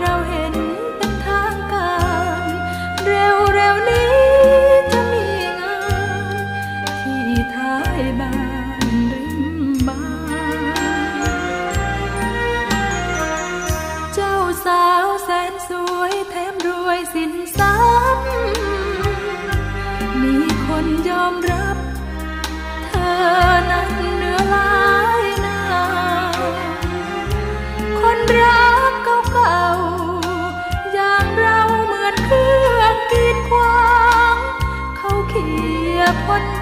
เราเห็นเป็นทางการ เร็วๆนี้จะมีงานที่ท้ายบ้านริมบ้าน เจ้าสาวแสนสวยแถมรวยสินทรัพย์มีคนยอมรับ เธอนั้นเนื้อลา พน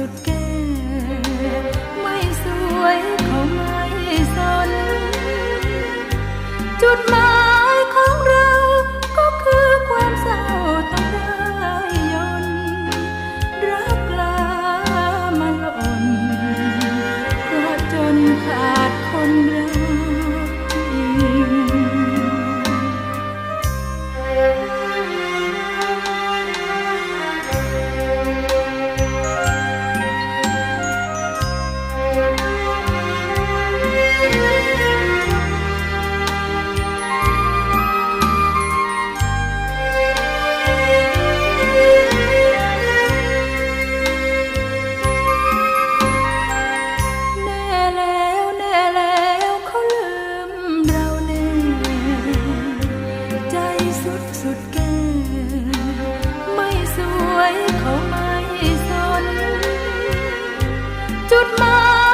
สุดแก่ไม่สวยเขาไม่สน จุดหมาย วยเขาไม่สน จุดหมาย